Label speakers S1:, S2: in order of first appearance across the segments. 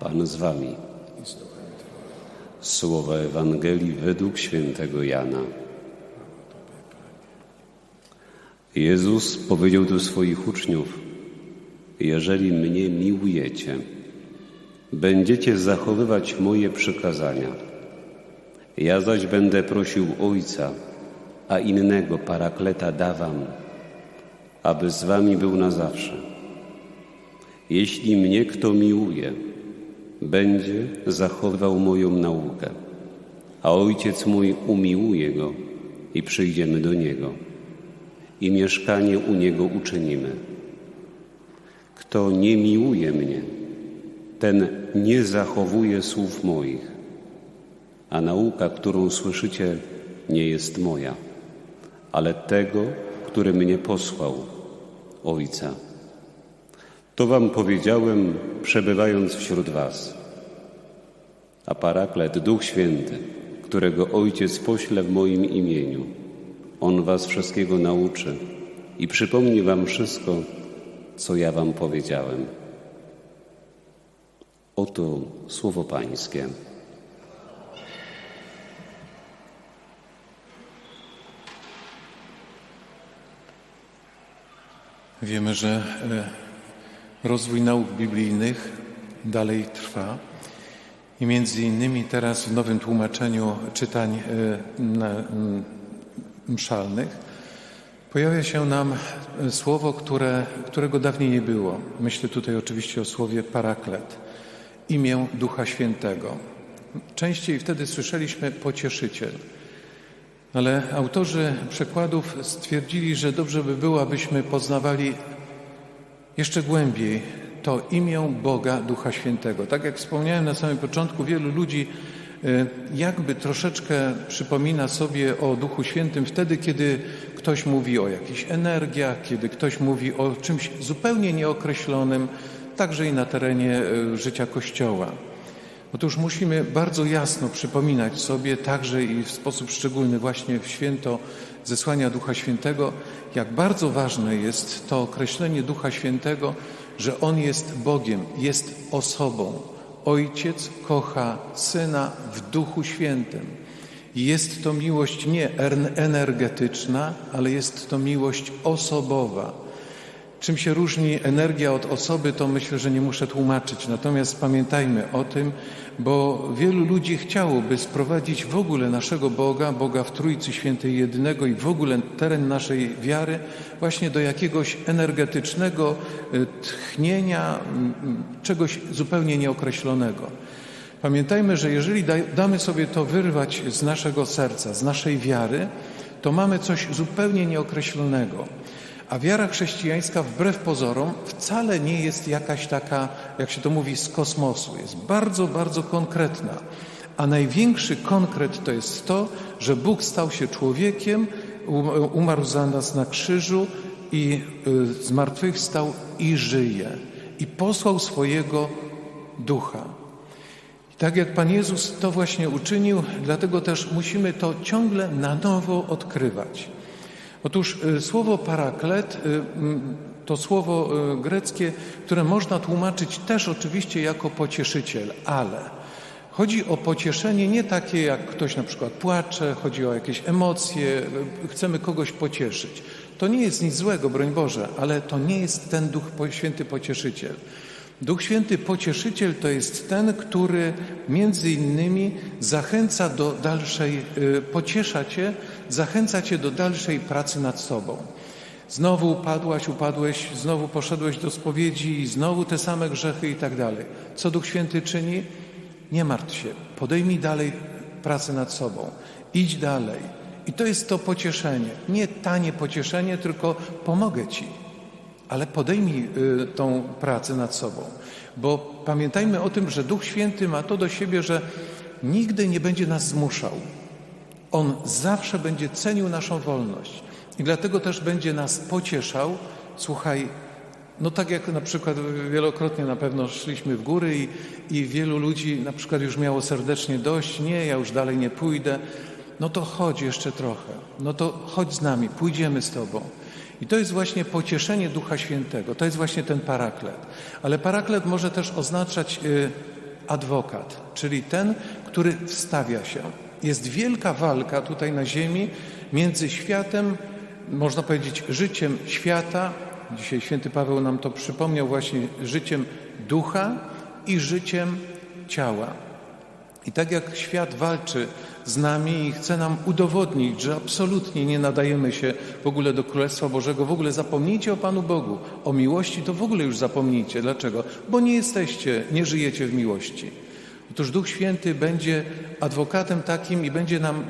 S1: Pan z wami. Słowa Ewangelii według świętego Jana. Jezus powiedział do swoich uczniów: Jeżeli mnie miłujecie, będziecie zachowywać moje przykazania. Ja zaś będę prosił Ojca, a innego parakleta dawam, aby z wami był na zawsze. Jeśli mnie kto miłuje, będzie zachowywał moją naukę, a Ojciec mój umiłuje go i przyjdziemy do Niego i mieszkanie u Niego uczynimy. Kto nie miłuje mnie, ten nie zachowuje słów moich, a nauka, którą słyszycie, nie jest moja, ale tego, który mnie posłał, Ojca. To wam powiedziałem, przebywając wśród was. A paraklet, Duch Święty, którego Ojciec pośle w moim imieniu, On was wszystkiego nauczy i przypomni wam wszystko, co ja wam powiedziałem. Oto słowo Pańskie.
S2: Wiemy, że e, rozwój nauk biblijnych dalej trwa i między innymi teraz w nowym tłumaczeniu czytań e, mszalnych pojawia się nam e, słowo, które, którego dawniej nie było. Myślę tutaj oczywiście o słowie paraklet, imię Ducha Świętego. Częściej wtedy słyszeliśmy pocieszyciel. Ale autorzy przekładów stwierdzili, że dobrze by było, abyśmy poznawali jeszcze głębiej to imię Boga Ducha Świętego. Tak jak wspomniałem na samym początku, wielu ludzi y, jakby troszeczkę przypomina sobie o Duchu Świętym wtedy, kiedy ktoś mówi o jakichś energiach, kiedy ktoś mówi o czymś zupełnie nieokreślonym, także i na terenie y, życia Kościoła. Otóż musimy bardzo jasno przypominać sobie, także i w sposób szczególny właśnie w święto zesłania Ducha Świętego, jak bardzo ważne jest to określenie Ducha Świętego, że On jest Bogiem, jest osobą. Ojciec kocha Syna w Duchu Świętym. Jest to miłość nie energetyczna, ale jest to miłość osobowa. Czym się różni energia od osoby, to myślę, że nie muszę tłumaczyć. Natomiast pamiętajmy o tym, bo wielu ludzi chciałoby sprowadzić w ogóle naszego Boga, Boga w Trójcy Świętej Jedynego i w ogóle teren naszej wiary właśnie do jakiegoś energetycznego y, tchnienia, czegoś zupełnie nieokreślonego. Pamiętajmy, że jeżeli da- damy sobie to wyrwać z naszego serca, z naszej wiary, to mamy coś zupełnie nieokreślonego. A wiara chrześcijańska, wbrew pozorom, wcale nie jest jakaś taka, jak się to mówi, z kosmosu. Jest bardzo, bardzo konkretna. A największy konkret to jest to, że Bóg stał się człowiekiem, um- umarł za nas na krzyżu i y, zmartwychwstał i żyje. I posłał swojego ducha. I tak jak Pan Jezus to właśnie uczynił, dlatego też musimy to ciągle na nowo odkrywać. Otóż y, słowo paraklet y, to słowo y, greckie, które można tłumaczyć też oczywiście jako pocieszyciel, ale chodzi o pocieszenie nie takie jak ktoś na przykład płacze, chodzi o jakieś emocje, chcemy kogoś pocieszyć. To nie jest nic złego, broń Boże, ale to nie jest ten Duch Święty Pocieszyciel. Duch Święty Pocieszyciel to jest ten, który między innymi zachęca do dalszej, y, pociesza Cię, zachęca Cię do dalszej pracy nad sobą. Znowu upadłaś, upadłeś, znowu poszedłeś do spowiedzi i znowu te same grzechy i tak dalej. Co Duch Święty czyni? Nie martw się, podejmij dalej pracę nad sobą, idź dalej. I to jest to pocieszenie. Nie tanie pocieszenie, tylko pomogę Ci ale podejmij y, tą pracę nad sobą. Bo pamiętajmy o tym, że Duch Święty ma to do siebie, że nigdy nie będzie nas zmuszał. On zawsze będzie cenił naszą wolność i dlatego też będzie nas pocieszał. Słuchaj, no tak jak na przykład wielokrotnie na pewno szliśmy w góry i, i wielu ludzi na przykład już miało serdecznie dość, nie, ja już dalej nie pójdę. No to chodź jeszcze trochę, no to chodź z nami, pójdziemy z Tobą. I to jest właśnie pocieszenie Ducha Świętego, to jest właśnie ten paraklet. Ale paraklet może też oznaczać y, adwokat, czyli ten, który wstawia się. Jest wielka walka tutaj na ziemi między światem, można powiedzieć, życiem świata. Dzisiaj święty Paweł nam to przypomniał, właśnie życiem ducha i życiem ciała. I tak jak świat walczy z nami i chce nam udowodnić, że absolutnie nie nadajemy się w ogóle do Królestwa Bożego, w ogóle zapomnijcie o Panu Bogu, o miłości to w ogóle już zapomnijcie. Dlaczego? Bo nie jesteście, nie żyjecie w miłości. Otóż Duch Święty będzie adwokatem takim i będzie nam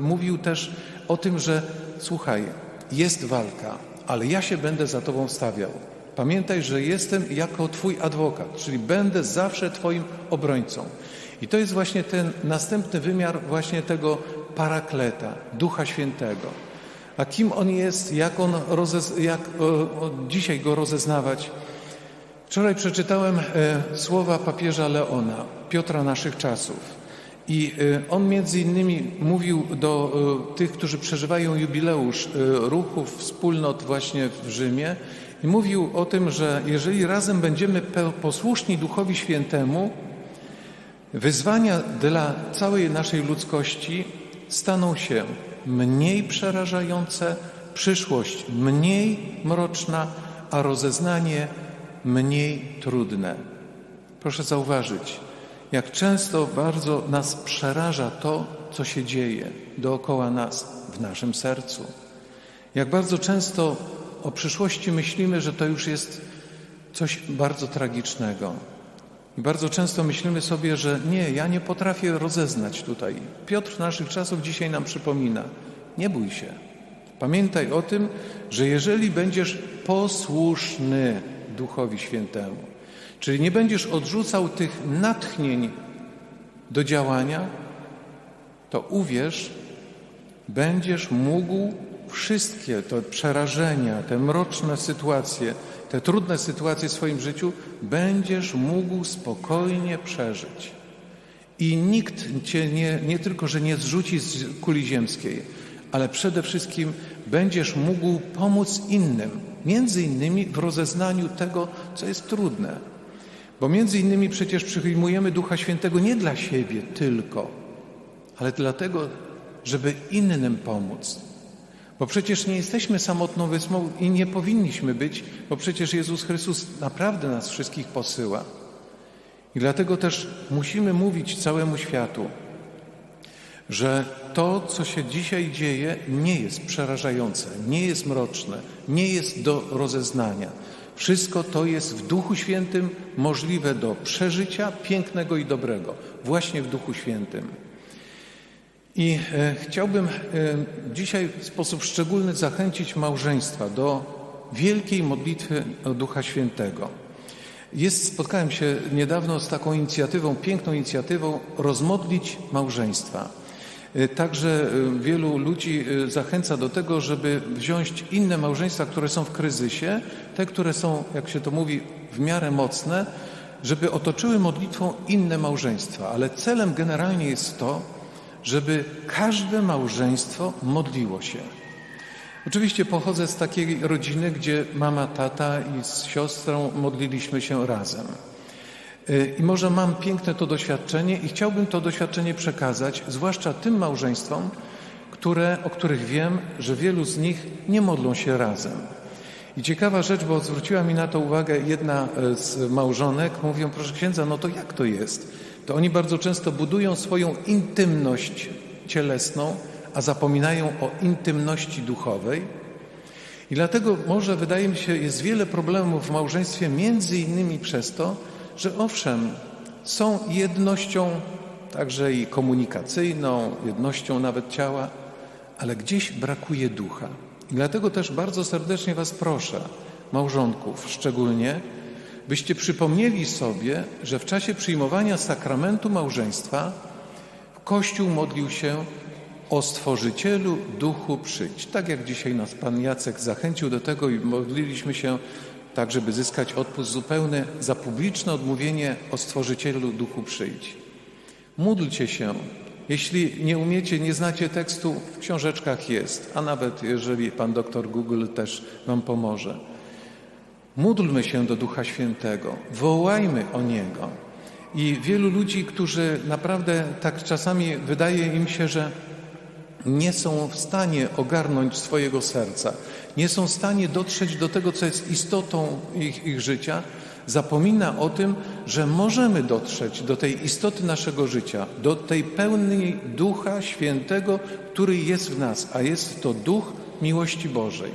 S2: mówił też o tym, że słuchaj, jest walka, ale ja się będę za Tobą stawiał. Pamiętaj, że jestem jako Twój adwokat, czyli będę zawsze Twoim obrońcą. I to jest właśnie ten następny wymiar właśnie tego parakleta, Ducha Świętego. A kim on jest, jak on rozez, jak o, dzisiaj go rozeznawać? Wczoraj przeczytałem e, słowa papieża Leona, Piotra naszych czasów. I e, on między innymi mówił do e, tych, którzy przeżywają jubileusz e, ruchów, wspólnot właśnie w Rzymie i mówił o tym, że jeżeli razem będziemy posłuszni Duchowi Świętemu, Wyzwania dla całej naszej ludzkości staną się mniej przerażające, przyszłość mniej mroczna, a rozeznanie mniej trudne. Proszę zauważyć, jak często bardzo nas przeraża to, co się dzieje dookoła nas, w naszym sercu. Jak bardzo często o przyszłości myślimy, że to już jest coś bardzo tragicznego. I bardzo często myślimy sobie, że nie, ja nie potrafię rozeznać tutaj. Piotr naszych czasów dzisiaj nam przypomina: nie bój się. Pamiętaj o tym, że jeżeli będziesz posłuszny Duchowi Świętemu, czyli nie będziesz odrzucał tych natchnień do działania, to uwierz, będziesz mógł wszystkie te przerażenia, te mroczne sytuacje, te trudne sytuacje w swoim życiu, będziesz mógł spokojnie przeżyć. I nikt cię nie, nie tylko, że nie zrzuci z kuli ziemskiej, ale przede wszystkim będziesz mógł pomóc innym, między innymi w rozeznaniu tego, co jest trudne. Bo między innymi przecież przyjmujemy Ducha Świętego nie dla siebie tylko, ale dlatego, żeby innym pomóc. Bo przecież nie jesteśmy samotną wyspą i nie powinniśmy być, bo przecież Jezus Chrystus naprawdę nas wszystkich posyła. I dlatego też musimy mówić całemu światu, że to, co się dzisiaj dzieje, nie jest przerażające, nie jest mroczne, nie jest do rozeznania. Wszystko to jest w Duchu Świętym możliwe do przeżycia pięknego i dobrego, właśnie w Duchu Świętym. I e, chciałbym e, dzisiaj w sposób szczególny zachęcić małżeństwa do wielkiej modlitwy Ducha Świętego. Jest, spotkałem się niedawno z taką inicjatywą, piękną inicjatywą rozmodlić małżeństwa. E, Także wielu ludzi zachęca do tego, żeby wziąć inne małżeństwa, które są w kryzysie, te, które są, jak się to mówi, w miarę mocne, żeby otoczyły modlitwą inne małżeństwa. Ale celem generalnie jest to, żeby każde małżeństwo modliło się. Oczywiście pochodzę z takiej rodziny, gdzie mama, tata i z siostrą modliliśmy się razem. Y, I może mam piękne to doświadczenie i chciałbym to doświadczenie przekazać, zwłaszcza tym małżeństwom, które, o których wiem, że wielu z nich nie modlą się razem. I ciekawa rzecz, bo zwróciła mi na to uwagę jedna e, z małżonek, mówią, proszę księdza, no to jak to jest? To oni bardzo często budują swoją intymność cielesną, a zapominają o intymności duchowej. I dlatego może, wydaje mi się, jest wiele problemów w małżeństwie, między innymi przez to, że owszem, są jednością także i komunikacyjną, jednością nawet ciała, ale gdzieś brakuje ducha. I dlatego też bardzo serdecznie Was proszę, małżonków szczególnie, byście przypomnieli sobie, że w czasie przyjmowania sakramentu małżeństwa Kościół modlił się o Stworzycielu Duchu przyjdź. Tak jak dzisiaj nas Pan Jacek zachęcił do tego i modliliśmy się tak, żeby zyskać odpust zupełny za publiczne odmówienie o Stworzycielu Duchu przyjdź. Módlcie się. Jeśli nie umiecie, nie znacie tekstu, w książeczkach jest, a nawet jeżeli Pan doktor Google też Wam pomoże. Módlmy się do Ducha Świętego, wołajmy o Niego. I wielu ludzi, którzy naprawdę tak czasami wydaje im się, że nie są w stanie ogarnąć swojego serca, nie są w stanie dotrzeć do tego, co jest istotą ich, ich życia, zapomina o tym, że możemy dotrzeć do tej istoty naszego życia, do tej pełnej Ducha Świętego, który jest w nas, a jest to Duch miłości Bożej.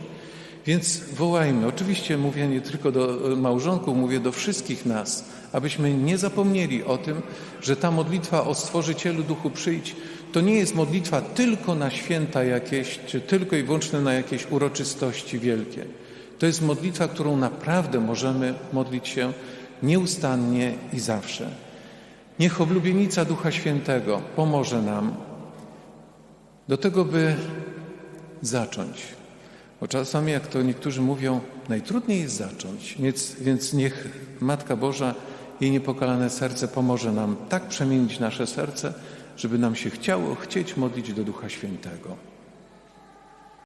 S2: Więc wołajmy, oczywiście mówię nie tylko do małżonków, mówię do wszystkich nas, abyśmy nie zapomnieli o tym, że ta modlitwa o Stworzycielu Duchu przyjdź, to nie jest modlitwa tylko na święta jakieś, czy tylko i wyłącznie na jakieś uroczystości wielkie. To jest modlitwa, którą naprawdę możemy modlić się nieustannie i zawsze. Niech oblubienica Ducha Świętego pomoże nam do tego, by zacząć. Bo czasami, jak to niektórzy mówią, najtrudniej jest zacząć. Więc, więc niech Matka Boża, jej niepokalane serce pomoże nam tak przemienić nasze serce, żeby nam się chciało chcieć modlić do Ducha Świętego.